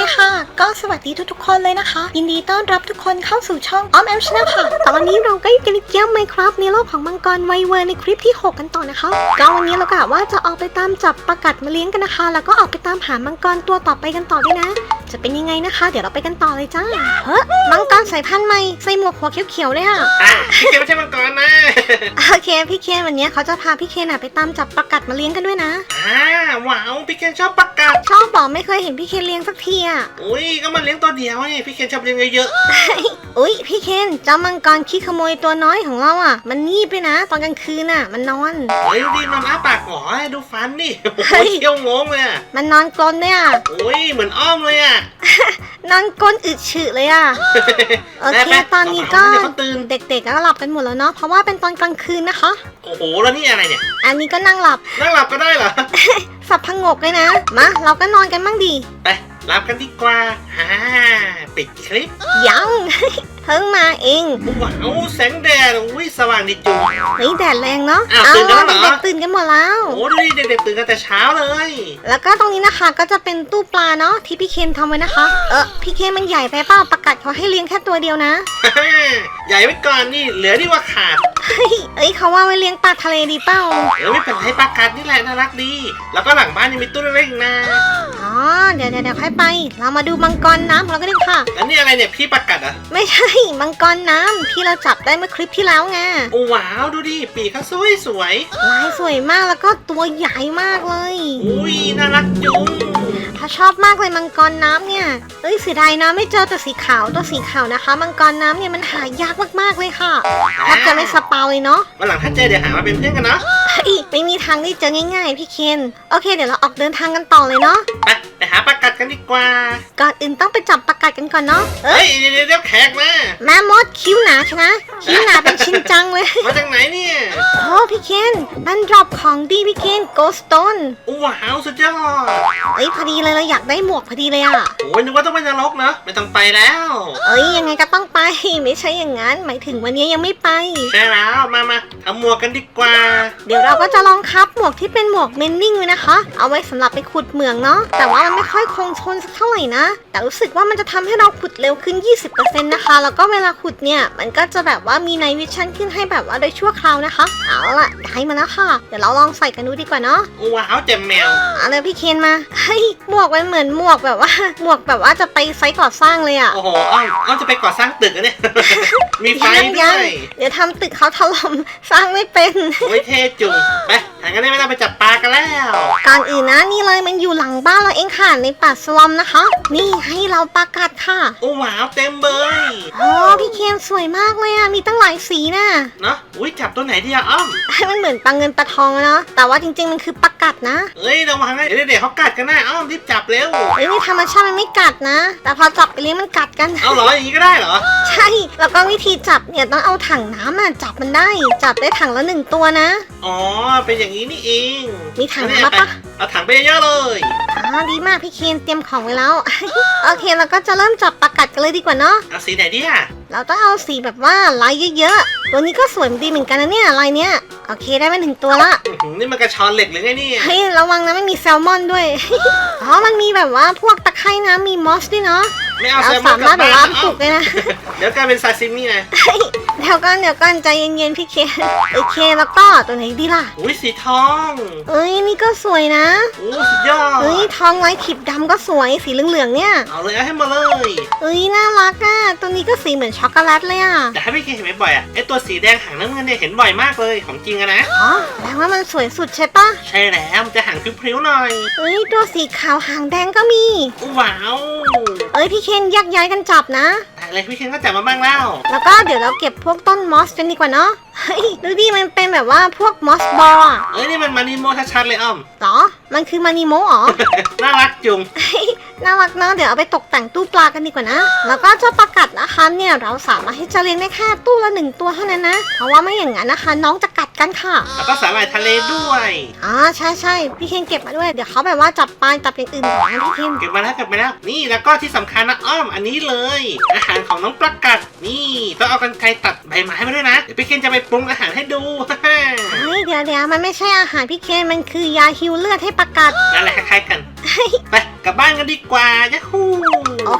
ดีค่ะ ก็สวัสดีทุกๆคนเลยนะคะ ยินดีต้อนรับทุกคนเข้าสู่ช่องออมแอมชาแนลค่ะ ตอนนี้เราก็อยู่กันในเกมไมครับในโลกของมังกรไวเวอร์ในคลิปที่ 6 กันต่อนะคะ ก็วันนี้เรากะว่าจะออกไปตามจับประกัดมาเลี้ยงกันนะคะ แล้วก็ออกไปตามหามังกรตัวต่อไปกันต่อด้วยนะ จะเป็นยังไงนะคะ เดี๋ยวเราไปกันต่อเลยจ้า เฮ้ยมังกรสายพันธุ์ใหม่ใส่หมวกหัวเขียวๆเลยค่ะอะพี่เคนไม่ใช่มังกรนะโอเคพี่เคนวันนี้เขาจะพาพี่เคนอะไปตามจับประกัดมาเลี้ยงกันด้วยนะอ่าว้าวพี่เคนชอบประกาศชอบบอกไม่เคยเห็นพี่เคนเลี้ยงสักทีอะอุ้ยก็มันเลี้ยงตัวเดียวไงพี่เคนชอบเลี้ยงเยอะอุ๊ย พี่เคนเจ้ามังกรขี้ขโมยตัวน้อยของเราอะ มันงีบด้วยนะ ตอนกลางคืนอะ มันนอน ๆเฮ้ยดูดินอนอ้าปากหงอดูฟันนี่โอ้เฮ้โหยเขี้ยวงงเลยอะมันนอนกลนเนี่ยอุ้ยเหมือนอ้อมเลยอะ นอนกลนอึดฉืดเลยอะ โอเค แม่ตอนนี้ก็เดี๋ยวเขาตื่น เด็กๆก็หลับกันหมดแล้วเนาะ เพราะว่าเป็นตอนกลางคืนนะคะ โอ้โห แล้วนี่อะไรเนี่ย อันนี้ก็นั่งหลับ นั่งหลับก็ได้เหรอ สับพงกเลยนะ มา เราก็นอนกันบ้างดี ไปหลับกันดีกว่าอ่าปิดคลิป ยัง เพิ่งมาเองว้าวแสงแดดอุ้ยสว่างดีจุงเฮ้ยแดดแรงเนาะอ้าวตื่นกันแล้วเหรอ เด็กๆตื่นกันหมดแล้ว โอ้ดูดิเด็กๆตื่นกันแต่เช้าเลย แล้วก็ตรงนี้นะคะก็จะเป็นตู้ปลาเนาะที่พี่เคนทำไว้นะคะ เออพี่เคนมันใหญ่ไปเปล่าประกาศเขาให้เลี้ยงแค่ตัวเดียวนะ ใหญ่ไว้ก่อนนี่เหลือที่ว่าขาดเฮ้ยเอ้ยเขาว่าไว้เลี้ยงปลาทะเลดีเปล่าเออไม่เป็นไรประกาศนี่แหละน่ารักดี แล้วก็หลังบ้านยังมีตู้เล็กๆอีกนะอ๋อเดี๋ยวเดี๋ยวเดี๋ยวค่อยไป เรามาดูมังกรน้ำของเราก็ดีกว่าค่ะ แล้วนี่อะไรเนี่ยพี่ประกาศอะ ไม่ใช่มังกรน้ำที่เราจับได้เมื่อคลิปที่แล้วไงโอ้ว้าวดูดิปีกเขาสวยสวยลายสวยมากแล้วก็ตัวใหญ่มากเลยๆอุ้ยน่ารักจุง ถ้าชอบมากเลยมังกรน้ำเนี่ย เอ้ยเสียดายนะไม่เจอตัวสีขาวตัวสีขาวนะคะ มังกรน้ำเนี่ยมันหายากมากๆเลยค่ะแทบจะไม่สปาวเลยเนาะวันหลังถ้าเจอเดี๋ยวหามาเป็นเพื่อนกันเนาะเฮ้ยไม่มีทางที่เจอง่ายๆพี่เคนโอเค เดี๋ยวเราออกเดินทางกันต่อเลยเนาะไปไปหาประกาศกันดีกว่าก่อนอื่นต้องไปจับประกาศกันก่อนเนาะเอ้เฮ้ยยเดี๋ยวเดี๋ยวเดี๋ยวแขกมาแม่มดคิ้วหนาใช่ไหมคิ้วหนาเป็นชินจังเลยมาจากไหนเนี่ยโอ้พี่เคนมันดรอปของดีพี่เคนโกสโตนโอ้ว้าวสุดยอดเอ้ยพอดีเลยเราอยากได้หมวกพอดีเลยอะ โอ้ยนึกว่าต้องไปนรกเนาะไม่ต้องไปแล้ว เอ้ยยังไงก็ต้องไป ไม่ใช่อย่างนั้น หมายถึงวันนี้ยังไม่ไป ใช่แล้วมามาทำหมวกกันดีกว่า เดี๋ยวเราก็จะลองคับหมวกที่เป็นหมวกเมนนิ่งเลยนะคะ เอาไว้สำหรับไปขุดเหมืองเนาะ แต่ว่ามันไม่ค่อยคงทนสักเท่าไหร่นะ แต่รู้สึกว่ามันจะทำให้เราขุดเร็วขึ้น 20%นะคะ แล้วก็เวลาขุดเนี่ย มันก็จะแบบว่ามีในวิชั่นขึ้นให้แบบว่าโดยชั่วคราวนะคะ เอาล่ะได้มาแล้วค่ะ เดี๋ยวเราลองใส่กันดูดีกว่าเนาะโอ้ว้าวเจ็บแมว เอาเลยพี่เคนมา เฮ้ย หมวกมันเหมือนหมวกแบบว่า หมวกแบบว่าจะไปไซต์ก่อสร้างเลยอะโอ้โหอ้อมอ้อมจะไปก่อสร้างตึกอะเนี่ย มีไฟยังด้ยัวงยเดี๋ยวทำตึกเขาถล่มสร้างไม่เป็น โอ้ยเท่จุงไปทางกันได้ไม่ต้องไปจับปลากันแล้ว ก่อนอื่นนะนี่เลยมันอยู่หลังบ้านเราเองค่ะในป่าสลอมนะคะ นี่ให้เราประกาศค่ะโอ้ว้าวเต็มเบยโอ้พี่เคนสวยมากเลยอะมีตั้งหลายสีน่ะ เนาะอุ้ยจับตัวไหนดีอะอ้อม มันเหมือนปลาเงินปลาทองอะเนาะแต่ว่าจริงๆมันคือประกัดนะ เอ้ยระวังนะเดี๋ยวเดี๋ยวเขากัดกันนะอ้อมรีบจับเร็ว เอ้ยในธรรมชาติมันไม่กัดนะ แต่พอจับไปเลี้ยงมันกัดกัน เอาเหรออย่างนี้ก็ได้เหรอ ใช่ แล้วก็วิธีจับเนี่ยต้องเอาถังน้ำอะจับมันได้ จับได้ถังละหนึ่งตัวนะ อ๋อ เป็นอย่างนี้นี่เอง มีถังเนี่ยน้ำปะเอาถังไปเยอะๆเลย อ๋อ ดีมากพี่เคนเตรียมของไว้แล้ว โอเค เราก็จะเริ่มจับประกัดกันเลยดีกว่าเนาะ เอาสีไหนดีอะ เราต้องเอาสีแบบว่าลายเยอะๆ ตัวนี้ก็สวยดีเหมือนกันนะเนี่ยลายเนี้ย โอเคได้มาหนึ่งตัวละ อื้อหือนี่มันกระชอนเหล็กหรือไงเนี่ยเฮ้ยระวังนะไม่มีแซลมอนด้วย อ๋อมันมีแบบว่าพวกตะไคร่น้ำมีมอสด้วยเนาะ ไม่เอาเราแซลมอสานกลัมารถบแบบบ้าว่านปลูกเลยนะ เดี๋ยวกลายเป็นซาซิมินะเฮ้ยเดี๋ยวก่อนเดี๋ยวก่อนใจเย็นๆพี่เคนโอเคแล้วก็ตัวไหนดีล่ะ อุ้ยสีทองเอ้ยนี่ก็สวยนะโอ้สุดยอด เอ้ยทองไว้ขีบดำก็สวยสีเหลืองๆเนี่ย เอาเลยเอาให้มาเลย เอ้ยน่ารักอะตัวนี้ก็สีเหมือนช็อกโกแลตเลยอะแต่ถ้าพี่เคยเห็นบ่อยๆอะไอตัวสีแดงหางน้ำเงินเนี่ยเห็นบ่อยมากเลยของจริงอะนะ อ๋อแปลว่ามันสวยสุดใช่ปะใช่แล้วมันจะหางพริ้วๆหน่อย เอ้ยตัวสีขาวหางแดงก็มีว้าว เอ้ยพี่เคนแยกย้ายกันจับนะ อะไรพี่เคนก็จับมาบ้างแล้วแล้วก็เดี๋ยวเราเก็บพวกต้นมอสกันดีกว่าเนาะเฮ้ยดูดิมันเป็นแบบว่าพวกมอสบอลอะเอ้ยนี่มันมานิโมชัดๆเลยอ้อม เหรอ มันคือมานิโมอ๋อน่ารักจุง น่ารักเนาะเดี๋ยวเอาไปตกแต่งตู้ปลากันดีกว่านะ แล้วก็เจ้าประกัดนะคะเนี่ยเราสามารถที่จะเลี้ยงได้แค่ตู้ละหนึ่งตัวเท่านั้นนะ เพราะว่าไม่อย่างนั้นนะคะ น้องจะกัด กันค่ะ แล้วก็สาหร่ายทะเลด้วยอ่าใช่ใช่พี่เคนเก็บมาด้วย เดี๋ยวเขาแบบว่าจับปลาจับอย่างอื่นก่อนนะพี่เคนเก็บมาแล้วเก็บมาแล้วนี่แล้วก็ที่สำคัญนะอ้อมอันนี้เลย อาหารของน้องประกัดนี่ต้องเอากันไกรตัดใบไม้มาด้วยนะเดี๋ยวพี่เคนจะไปปรุงอาหารให้ดู เฮ้ยเดี๋ยวเดี๋ยวมันไม่ใช่อาหารพี่เคนมันคือยาฮิวเลือดให้ประกัด นั่นแหละคล้ายๆกัน ไปกลับบ้านกันดีกว่ายะฮูโอ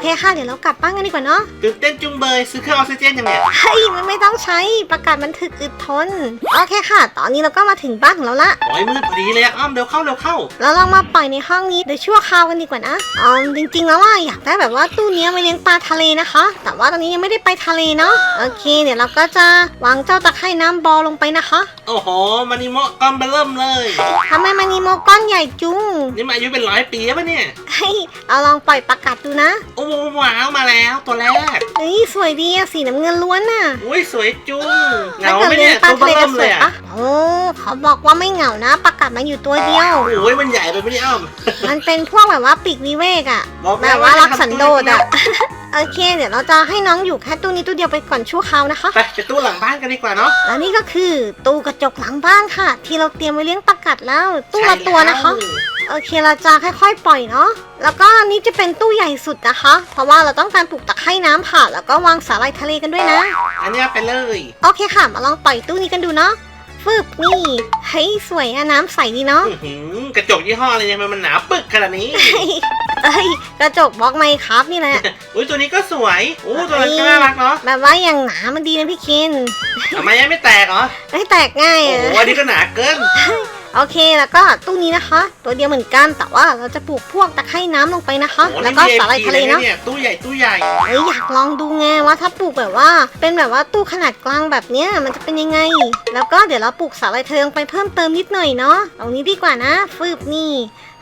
เคค่ะ เดี๋ยวเรากลับบ้านกันดีกว่าเนาะตื่นเต้นจุงเบยซื้อเครื่องออกซิเจนยังเนี่ยเฮ้ยมันไม่ต้องใช้ประกาศมันถึกอึดทน โอเคค่ะ ตอนนี้เราก็มาถึงบ้านของเราละโอ้ยมืดพอดีเลยอะอ้อมเร็วเข้าเร็วเข้า เราลองมาปล่อยในห้องนี้โดยชั่วคราวกันดีกว่านะอ๋อจริงๆแล้วว่าอยากได้แบบว่าตู้เนี้ยมาเลี้ยงปลาทะเลนะคะ แต่ว่าตอนนี้ยังไม่ได้ไปทะเลเนาะโอเค เดี๋ยวเราก็จะวางเจ้าตะไคร่น้ำบอลงไปนะคะโอ้โหมันนี่เหมาะก้อนเบอร์เริ่มเลยทำไมมันมีโมก้อนใหญ่จุงนี่มาอายุเป็นร้อยปีแล้วปะเนี่ยเฮ้ยเอาลองปล่อยประกาศดูนะโอ้โหว้าวมาแล้วตัวแรก เฮ้ยสวยดีอะสีน้ำเงินล้วนน่ะอุ้ยสวยจุงเหาถ้างเกิดไหมเลี้เนี่ยยงปลาตัวเบทะอเลร์จะเริ่มสเลวยยอะปะโอ้เขาบอกว่าไม่เหงานะประกาศมาอยู่ตัวเดียว โอ้ยมันใหญ่ไปไหมเนี่ยอ้อม มันเป็นพวกแบบว่าปีกวิเวกอะบอกแบล้บว่ารักสันโดษให้อะทำตู้โอเค เดี๋ยวเราจะให้น้องอยู่แค่ตู้นี้ตู้เดียวไปก่อนชั่วคราวนะคะ ไปไปตู้หลังบ้านกันดีกว่าเนาะแล้วนี่ก็คือตู้กระจกหลังบ้านค่ะ ที่เราเตรียมไว้เลี้ยงประกัดแล้ว ตู้ละตัวนะคะ โอเคเราจะค่อยๆ ปล่อยเนาะ แล้วก็นี่จะเป็นตู้ใหญ่สุดนะคะ เพราะว่าเราต้องการปลูกตะไคร่น้ำค่ะ แล้วก็วางสาหร่ายทะเลกันด้วยนะ อันเนี้ยไปเลย โอเคค่ะ มาลองปล่อยตู้นี้กันดูเนาะฟึบนี่เฮ้ยสวยอะน้ำใสดีเนาะ อื้อหือกระจกยี่ห้ออะไรเนี่ยมันมันหนาปึกขนาดนี้ เอ้ยกระจกบล็อกไมค์ครับนี่แหละ อุ้ยตัวนี้ก็สวยโอ้ตัวนั้นก็น่ารักเนาะแบบว่าอย่างหนามันดีนะพี่เคนทำไมยังไม่แตกเหรอ ไม่แตกง่ายโอ้อะ โหอันนี้ก็หนาเกิน โอเคแล้วก็ตู้นี้นะคะ ตัวเดียวเหมือนกันแต่ว่าเราจะปลูกพวกตะไคร่น้ำลงไปนะคะโอ้โหแล้วก็นี่สาหร่ายทะเล VIP เนาะยตู้ใหญ่ตู้ใหญ่เอ้ยอยากลองดูไงว่าถ้าปลูกแบบว่า เป็นแบบว่าตู้ขนาดกลางแบบเนี้ยมันจะเป็นยังไง แล้วก็เดี๋ยวเราปลูกสาหร่ายทะเลลงไปเพิ่มเติมนิดหน่อยเนาะตรงนี้ดีกว่านะฟืบนี่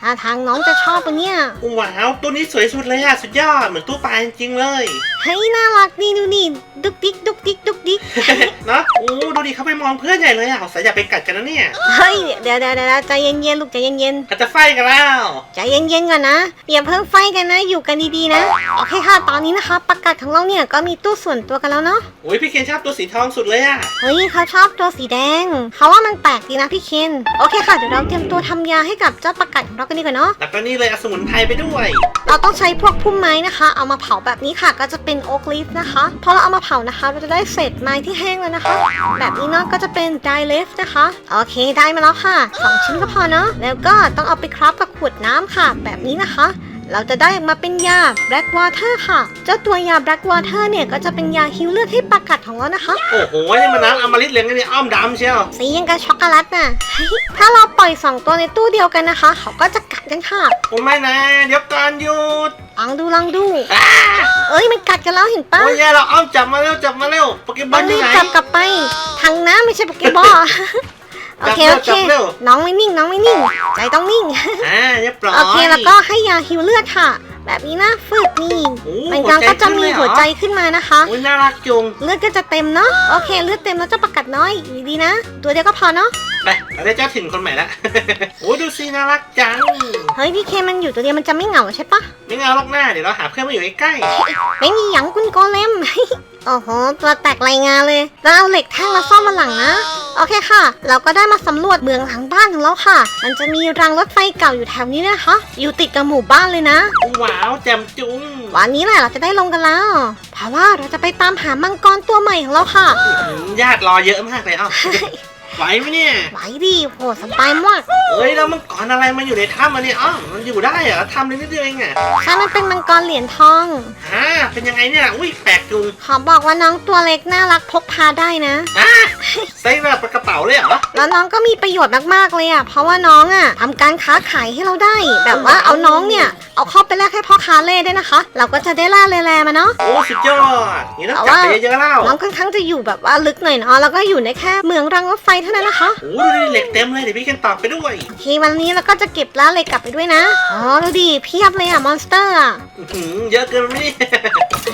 ท่าทางน้องจะชอบปะเนี่ยว้าวตัวนี้สวยสุดเลยอะสุดยอดเหมือนตู้ปลาจริงๆเลยเฮ้ยน่ารักนี่ดูนี่ดุกดิกดุกดิกดุกดิกเนาะโอ้ดูดิเขาไปมองเพื่อนใหญ่เลยอะสายอย่าไปกัดกันนะเนี่ยเฮ้ยเดี๋ยวเดี๋ยวเดี๋ยวใจเย็นๆลูกใจเย็นเขาจะไฟกันแล้วๆใจเย็นๆก่อนนะอย่าเพิ่งไฟกันนะอยู่กันดีๆนะโอเคค่ะตอนนี้นะคะประกาศของเราเนี่ยก็มีตู้ส่วนตัวกันแล้วเนาะโอ้ยพี่เคนชอบตัวสีทองสุดเลยอะเฮ้ยเขาชอบตัวสีแดงเขาว่ามันแปลกดีนะพี่เคนโอเคค่ะเดี๋ยวเราเตรียมตัวทำยาให้กับเจ้าประกาศของเรากันดีกว่าเนาะ แล้วก็นี่เลยเอาสมุนไพรไปด้วย เราต้องใช้พวกพุ่มไม้นะคะ เอามาเผาแบบนี้ค่ะ ก็จะเป็นโอ๊กลีฟนะคะ พอเราเอามาเผานะคะ เราจะได้เศษไม้ที่แห้งแล้วนะคะ แบบนี้เนาะก็จะเป็นไดเลฟนะคะ โอเคได้มาแล้วค่ะสองชิ้นก็พอเนาะ แล้วก็ต้องเอาไปคราฟกับขวดน้ำค่ะ แบบนี้นะคะ เราจะได้ออกมาเป็นยา black water ค่ะ เจ้าตัวยา black water เนี่ยก็จะเป็นยาฮิวเลือดให้ประกัดของเรานะคะ โอ้โห นี่มันน้ำอมฤตเหลืองกันเนี่ยอ้อมดำเชียว สียังกับช็อกโกแลตน่ะเฮ้ยถ้าเราปล่อยสองตัวในตู้เดียวกันนะคะ เขาก็จะกัดกันค่ะผมไม่นะ เดี๋ยวก่อนหยุดลองดูลองดูอ้าเอ้ยมันกัดกันแล้วเห็นปะโอ้ยแย่เราอ้อมจับมาเร็วจับมาเร็วโปเกมอต้อนงอยู่รีบไหน จับกลับไปทางน้ำไม่ใช่โปเกบอล โอเคจัโอบเคเร็วจับเร็วน้องไม่นิ่งน้องไม่นิ่ง ใจต้องนิ่ง อ่าเรียบร้อยโอเคแล้วก็ให้ยาฮิวเลือดค่ะ แบบนี้นะฝึกนี่โอ้มันก็ก็จะมีหัวใจขึ้นมานะคะโอ้ยน่ารักจุงเลือดก็จะเต็มเนาะโอเคเลือดเต็มแล้วเจะประกัดน้อยอยู่ดีๆนะ ตัวเดียวก็พอเนาะไปเราได้เจ้าถิ่นคนใหม่ละโอ้ยดูสิน่ารักจังเฮ้ยพี่เคมันอยู่ตัวเดียวมันจะไม่เหงาใช่ปะไม่เอาลอกหน้าเดี๋ยวเราหาเพื่อนมาอยู่ใกล้ไม่มีหยังกุนโกเลม โอ้โห ตัวแตกรายงานเลยแล้วเอาเหล็กแท่งมาซ่อมมาหลังนะ โอเคค่ะ เราก็ได้มาสำรวจเมืองหลังบ้านของเราค่ะ มันจะมีรางรถไฟเก่าอยู่แถวนี้นะคะ อยู่ติดกับหมู่บ้านเลยนะๆว้าวแจ่มจุงวันนี้แหละเราจะได้ลงกันแล้ว เพราะว่าเราจะไปตามหามังกรตัวใหม่ของเราค่ะอืมญาติรอเยอะมากเลยเอ้า ไหวไหมเนี่ย ไหวดิโหสบายมากเอ้ยแล้วมันก่อนอะไรมาอยู่ในถ้ำมันเนี่ยอ้อมันอยู่ได้เหรอทำได้นิดเดียวเองอะใช่มันเป็นมังกรเหรียญทอง อ่า เป็นยังไงเนี่ย อุ้ยแปลกจุงขอบอกว่าน้องตัวเล็กน่ารักพกพาได้นะอ่าใส่แบบกระเป๋าเลยเหรอ แล้วน้องก็มีประโยชน์มากๆเลยอะ เพราะว่าน้องอะทำการค้าขายให้เราได้ แบบว่าเอาน้องเนี่ย เอาเข้าไปแลกให้พ่อค้าเล่ได้นะคะ เราก็จะได้ล่าแร่ๆมาเนาะ โอ้สุดยอดนี่ต้องจับไปเยอะๆแล้วน้องค่อนข้างจะอยู่แบบว่าลึกหน่อยเนาะแล้วก็อยู่ในแค่เมืองรังรถไฟเท่านั้นนะคะ โอ้ดูดิเหล็กเต็มเลยเดี๋ยวพี่กันตอบไปด้วยโอเควันนี้เราก็จะเก็บล่าเหล็กกลับไปด้วยนะ อ๋อดูดิเพียบเลยอะมอนสเตอร์อะอื้อหือเยอะเกินไปนี่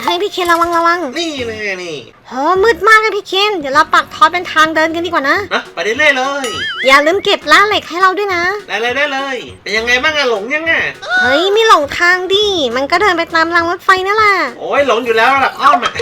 ให้พี่เคนระวังระวังนี่เลยนี่ โหมืดมากเลยพี่เคนเดี๋ยวเราปักทอดเป็นทางเดินกันดีกว่านะ นะไปได้เลยเลย อย่าลืมเก็บล่าเหล็กให้เราด้วยนะ ได้เลยได้เลยเป็นยังไงบ้างอะหลงยังอะเฮ้ยไม่หลงทางดิ มันก็เดินไปตามรางรถไฟนั่นแหละโอ้ยหลงอยู่แล้วระดับอ้อมอะ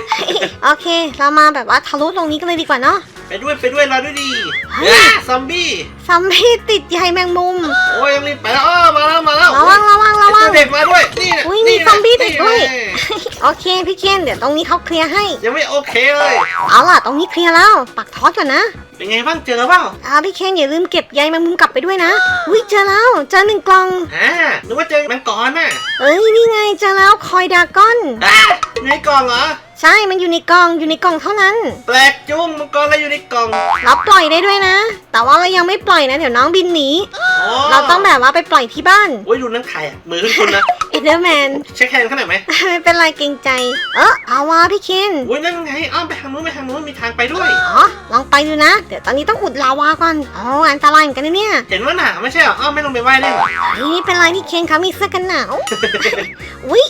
โอเค เรามาแบบว่าทะลุตรงนี้กันเลยดีกว่าเนาะ ไปด้วยไปด้วยรอด้วยดีเฮ้ยอะซอมบี้ซัมบี้ติดใยแมงมุม โอ้ยยังรีบไปแล้วอ้อมาแล้วมาแล้วระวังระวังระวัง ไอ้ตัวเด็กมาด้วยนี่นะอุ๊ยนี่มีนะซอมบี้เด็กด้วย นี่นะ โอเคพี่เคนเดี๋ยวตรงนี้เขาเคลียร์ให้ ยังไม่โอเคเลยเอาล่ะตรงนี้เคลียร์แล้วปักทอดก่อนนะเป็นไงบ้างเจอเปล่าอ่าพี่เคนอย่าลืมเก็บใยแมงมุมกลับไปด้วยนะอุ้ยเจอแล้วเจอหนึ่งกล่องฮ่านึกว่าเจอมังกรน่ะเอ้ยนี่ไงเจอแล้วคอยดรากอนอะอยู่ในกล่องเหรอ ใช่มันอยู่ในกล่องอยู่ในกล่องเท่านั้น แปลกจุ้งมังกรอะไรอยู่ในกล่องเราปล่อยได้ด้วยนะ แต่ว่าเรายังไม่ปล่อยนะ เดี๋ยวน้องบินหนีอ๋อเราต้องแบบว่าไปปล่อยที่บ้านโอ้ยดูนั่งไข่อะมือขึ้นคุณนะเอเดอร์แมนเช็คแฮนด์เขาหน่อยไหม ไม่เป็นไรเกรงใจ เออเอาวะพี่เคนโอ้ยนั่นไงอ้อมไปทางนู้นไปทางนู้นมีทางไปด้วยอ๋อลองไปดูนะ เดี๋ยวตอนนี้ต้องอุดลาวาก่อนอ๋ออันตรายเหมือนกันนะเนี่ยเห็นว่าหนาไม่ใช่เหรออ้อมไม่ลงไปว่ายเล่นเหรอเฮ้ยไม่เป็นไรพี่เคนเขามีเสื้อกันหนาวอุ้ย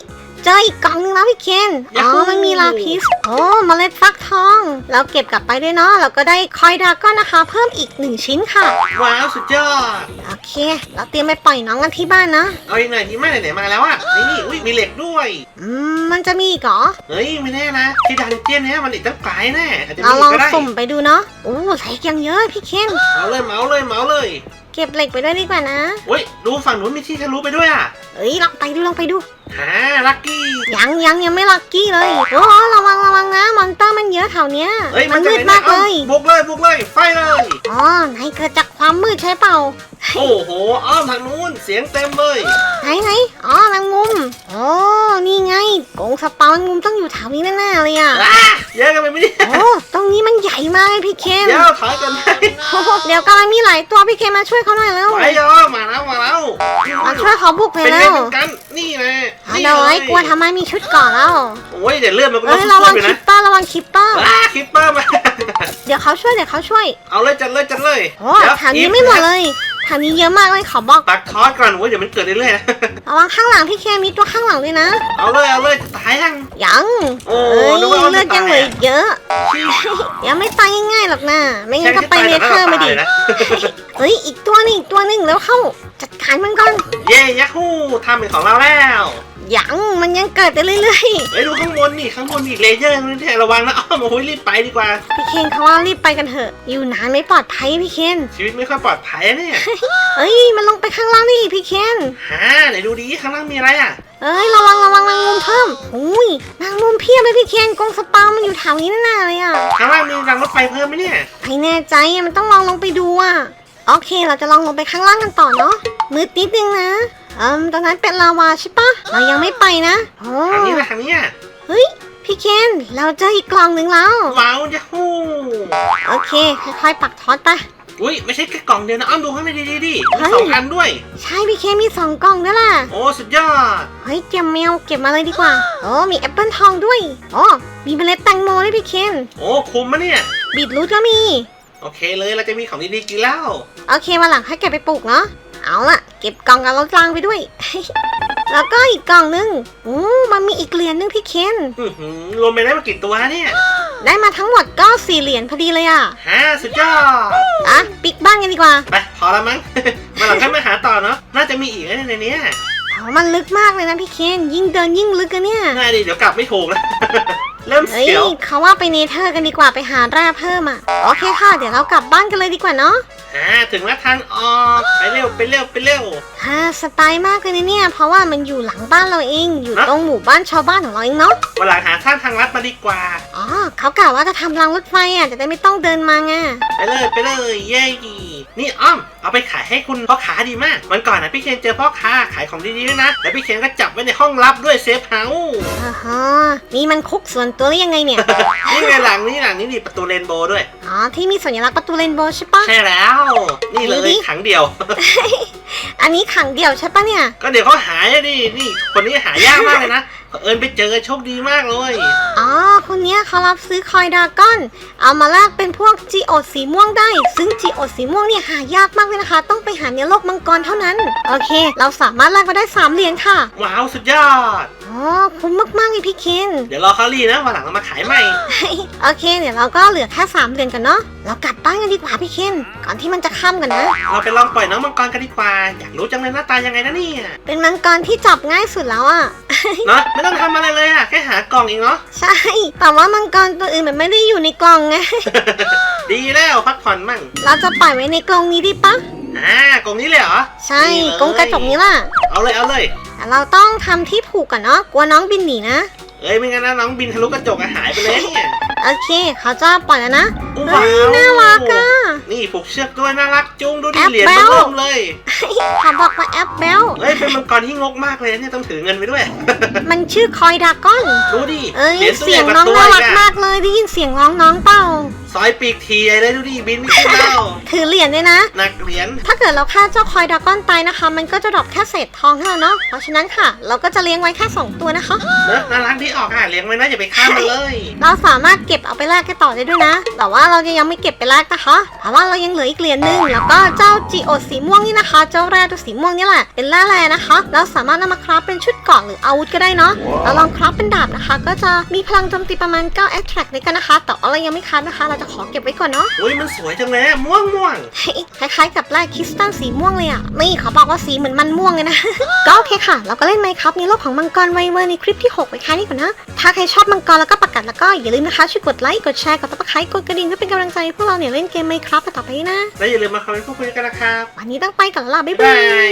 เจออีกกล่องนึงแล้วพี่เคนอ๋อมันมีลาพิสโอ้เมล็ดฟักทอง เราเก็บกลับไปด้วยเนาะเราก็ได้คอยดราก้อนนะคะ เพิ่มอีกหนึ่งชิ้นค่ะ ว้าวสุดยอด โอเค เราเตรียมไปปล่อยน้องกันที่บ้านนะ เอาอีกหน่อยที่แม่ไหนๆมาแล้วอะ นี่นี่อุ้ยมีเหล็กด้วย อืมมันจะมีอีกเหรอเฮ้ยไม่แน่นะที่ดันเจี้ยนเนี้ยมันอีกตั้งไกลแน่อาจจะเรามีลองก็ได้ สุ่มไปดูเนาะโอ้ใส่ยังเยอะพี่เคนเอาเลยเมาเลยเมาเลยเก็บเหล็กไปด้วยดีกว่านะ เฮ้ยดูฝั่งนู้นมีที่ทะลุไปด้วยอะ เอ้ยลองไปดูลองไปดู ฮ่าลักกี้ ยังยังยังไม่ลักกี้เลยโอ้ระวังระวังนะมอนเตอร์มันเยอะแถวเนี้ยเฮ้ยมันจะมืไหดนมากนี่เลยอ้อบุกเลยบุกเลย ไฟเลย อ๋อนายเกิดจากความมืดใช่เปล่าโอ้โห อ้อมทางนู้น เสียงเต็มเลย ไหนไหนอ๋อแมงมุมโอ้นี่ไงกรงสปาแมงมุมต้องอยู่แถวนี้แน่ๆเลยอะอะเยอะกันไปไหมเนี่ยโอ้ตรงนี้มันใหญ่มากเลยพี่เคนเดี๋ยวถอยกันไปโอ้โหเดี๋ยวกำลังมีหลายตัวพี่เคนมาช่วยเขาหน่อยแล้ว ไปยอมาแล้วมาแล้วมาช่วยเขาบุกไปเป็นแล้ไงวเป็นกัน นี่นะ อะเดี๋ยวไอ้กลัวทำไมมีชุดก่อนแล้วโอ้ยเดี๋ยวเลื่อนมันก็เอ้ต้ยองระสู้วังอยู่คินะปเปอร์ระวังคิปเปอร์ว้าคิปเปอร์มา เดี๋ยวเขาช่วยเดี๋ยวเขาช่วยเอาเลยจัดเลยจัดเลยโอ้แถวนี้ไม่หมดเลยแถวนี้เยอะมากเลยขอบอก ตักทอดก่อนเว้ยเดี๋ยวมันเกิดเรื่อยๆนะ ระวังข้างหลังพี่เคนมีตัวข้างหลังด้วยนะ เอาเลยเอาเลยจะตายยัง ยังโอ้เอ้ยนึกว่าเอาเลือดยังเหลืออีกเยอะชี้ยังไม่ตายง่ายๆหรอกนะไม่งั้นก็ไปเนแค่เธอร์มาดิตายนะเฮ้ยอีกตัวหนึงอีกตัวหนึงแล้วเข้าจัดการมันก่อน เย้ยักฮู้ทำเป็นของเราแล้ว ยังมันยังเกิดไปเรื่อยเฮ้ยดูข้างบนนี่ข้างบนมีเลเยอร์นี่แท้ระวังนะอ้อมโอ้ยรีบไปดีกว่า ๆ พี่เคนเขาว่ารีบไปกันเถอะ อยู่นานไม่ปลอดภัยพี่เคนชีวิตไม่ค่อยปลอดภัยอะเนี่ยเอ้ย มันลงไปข้างล่างดิพี่เคน ฮะไหนดูดีข้างล่างมีอะไรอะเอ้ยระวังระวังแมงมุมเพิ่มอุ้ยแมงมุมเพียบเลยพี่เคนกรงสปามันอยู่แถวนี้แน่ๆเลยอะข้างล่างมีรางรถไฟเพิ่มไหมเนี่ยไม่แน่ใจอะมันต้องลองลงไปดูอะ โอเค เราจะลองลงไปข้างล่างกันต่อเนาะมืดนิดนึงนะ อืมตรงนั้นเป็นลาวาใช่ปะเรายังไม่ไปนะโอ้ทางนี้แหละทางนี้อะเฮ้ย พี่เคนเราเจออีกกล่องหนึ่งแล้วว้าวยักฮู้โอเคค่อยๆปักทอดไปอุ้ยไม่ใช่แค่กล่องเดียวนะอ้อมดูข้างในดีๆดิเฮ้มียสองอันด้วย ใช่พี่เคนมีสองกล่องด้วยล่ะโอ้สุดยอดเฮ้ยเจียมแมวเก็บมาเลยดีกว่าโอ้มีแอปเปิลทองด้วยโอ้มีเมล็ดแตงโมด้วยพี่เคนโอ้คุ้มมะเนี่ยบีทรูทก็มีโอเคเลยเราจะมีของดีๆกินแล้ว โอเคมาหลังให้เก็บไปปลูกเนาะ เอาล่ะเก็บกล่องกับรถรางไปด้วย แล้วก็อีกกล่องนึงโอ้มันมีอีกเหรียญนึงพี่เคน อื้อหือรวมไปได้มากี่ตัวเนี่ยได้มาทั้งหมดก็สี่เหรียญพอดีเลยอะฮะสุดยอด อะปิกบ้านกันดีกว่าไป พอแล้วมั้ง มาหลังค่อยมาหาต่อเนาะ น่าจะมีอีกนะในเนี้ยโอ้มันลึกมากเลยนะพี่เคนยิ่งเดินยิ่งลึกกันเนี่ย น่าดีเดี๋ยวกลับไม่ถูกแล้ว เริ่มเฮ้ยเสียวเขาว่าไปเนเธอร์กันดีกว่าไปหาแร่เพิ่มอะ โอเคค่ะ เดี๋ยวเรากลับบ้านกันเลยดีกว่าเนาะอ่าถึงแล้วทางออกไปเร็วไปเร็วไปเร็ว ฮ่าสบายมากเลยนะเนี่ย เพราะว่ามันอยู่หลังบ้านเราเอง อยู่ฮะตรงหมู่บ้านชาวบ้านของเราเองเนาะ วันหลังหาทางทางลัดมาดีกว่า อ๋อเขากล่าวว่าจะทำรางรถไฟอะจะได้ไม่ต้องเดินมาไง ไปเลยไปเลยเย้ นี่อ้อม เอาไปขายให้คุณพ่อค้าดีมากวันก่อนนะพี่เคนเจอพ่อค้าขายของดีๆด้วยนะ แล้วพี่เคนก็จับไว้ในห้องลับด้วยเซฟเฮาส์อ่าฮะนี่มันคุกส่วนตัวหรือยังไงเนี่ย นี่ไงหลังนี่หลังนี่นี่ประตูเรนโบว์ด้วย อ๋อ ที่มีสัญลักษณ์ประตูเรนโบว์ใช่ปะ ใช่แล้ว นี่เลดูยดิขังเดียว อันนี้ขังเดี่ยวใช่ปะเนี่ย ก็เดี๋ยวเขาหายอะดินี่คนนี้หายากมากเลยนะ เผอิญไปเจอโชคดีมากเลย อ๋อ คนเนี้ยเขารับซื้อคอยดราก้อน เอามาแลกเป็นพวกจีโอดสีม่วงได้ ซึ่งจีโอดสีม่วงเนี่ยหายากมากเลยนะคะ ต้องไปหาในโลกมังกรเท่านั้น โอเค เราสามารถแลกมาได้สามเหรียญค่ะ ว้าวสุดยอด อ๋อ คุ้มมากๆเลยพี่เคน เดี๋ยวรอเขารีนะวันหลังเรามาขายใหม่ โอเค เดี๋ยวเราก็เหลือแค่สามเหรียญกันเนาะ เรากลับบ้านกันดีกว่าพี่เคนก่อนที่มันจะค่ำกันนะ เราไปลองปล่อยน้องมังกรกันดีกว่า อยากรู้จังเลยหน้าตายังไงนะเนี่ยเป็นมังกรที่จับง่ายสุดแล้วอะเนาะไม่ต้องทำอะไรเลยอะแค่หากล่องเองเนาะ ใช่แต่ว่ามังกรตัวอื่นมันไม่ได้อยู่ในกล่องไง ดีแล้วพักผ่อนมั่งเราจะปล่อยไว้ในกล่องนี้ดีปะอ่ากล่องนี้เลยเหรอใช่นี่เลยกรงกระจกนี้ล่ะ เอาเลยเอาเลย แต่เราต้องทำที่ผูกก่อนเนาะกลัวน้องบินหนีนะ เอ้ยไม่งั้นนะน้องบินทะลุกระจกอะหายไปเลยเนี่ยโอเค เขาจะปล่อยแล้วนะอู้เฮ้ยน่ารักอะ นี่ผูกเชือกด้วยน่ารักจุงดูดิแอปเหรียญแบ๊มันวเริ่มเลยเขาบอกว่าแอปเบลเฮ้ยเป็นมังกรที่งกมากเลยเนี่ยต้องถือเงินไปด้วย มันชื่อคอยดากอน ดูดิเอ้ยเหรียญตัวเสีใหยญ่งกว่าน้องตัวน่าอีรักกมาอะกเลยได้ยินเสียงร้องน้องเปล่าซอยปีกทีใหญ่เลยดูดิบินไม่ขึ้นแล้วถือเหรียญด้วยนะ หนักเหรียญถ้าเกิดเราฆ่าเจ้าคอยดากอนตายนะคะ มันก็จะดรอปแค่เศษทองเท่านั้นเนาะเพราะฉะนั้นค่ะ เราก็จะเลี้ยงไว้แค่2ตัวนะคะ เนอะน่ารักที่ออกอะเลี้ยงไว้นะอย่าไปฆ่ามันเลยเราสามารถเก็บเอาไปแลกกันต่อได้ด้วยนะ แต่ว่าเรายังไม่เก็บไปแลกนะคะเพราะว่าเรายังเหลืออีกเหรียญหนึงแล้วก็เจ้าจีโอสีม่วงนี่นะคะ เจ้าแร่ตัวสีม่วงนี่แหละเป็นแร่แร่นะคะ เราสามารถนำมาคราฟเป็นชุดเกราะหรืออาวุธก็ได้เนาะเราลองคราฟเป็นดาบนะคะ ก็จะมีพลังโจมตีประมาณ9 attract ด้วยกันนะคะแต่ว่าเรายังไม่คราฟนะคะเราจะขอเก็บไว้ก่อนเนาะอุ้ยมันสวยจังเลยอะม่วงม่วงคล้ายๆกับแร่คริสตัลสีม่วงเลยอะนี่เขาบอกว่าสีเหมือนมันม่วงเลยนะ ก็โอเคค่ะ เราก็เล่นไมค์ครับในโลกของมังกรไวเวอร์ในคลิปที่6ไปแค่นี้ก่อนนะ ถ้าใครชอบมังกรแล้วก็ประกาศแล้วก็อย่าลืมนะคะช่วยกดไลค์กดแชร์กดติดตามกดกระดิ่งเพื่อเป็นกำลังใจให้พวกเราเนี่ยเล่นเกมไมค์ครับต่อไปนะ แล้วอย่าลืมมาคอมเมนต์พูดคุยกันนะครับวันนี้ต้องไปก่อนแล้วล่ะบ๊ายบ๊ายบาบายย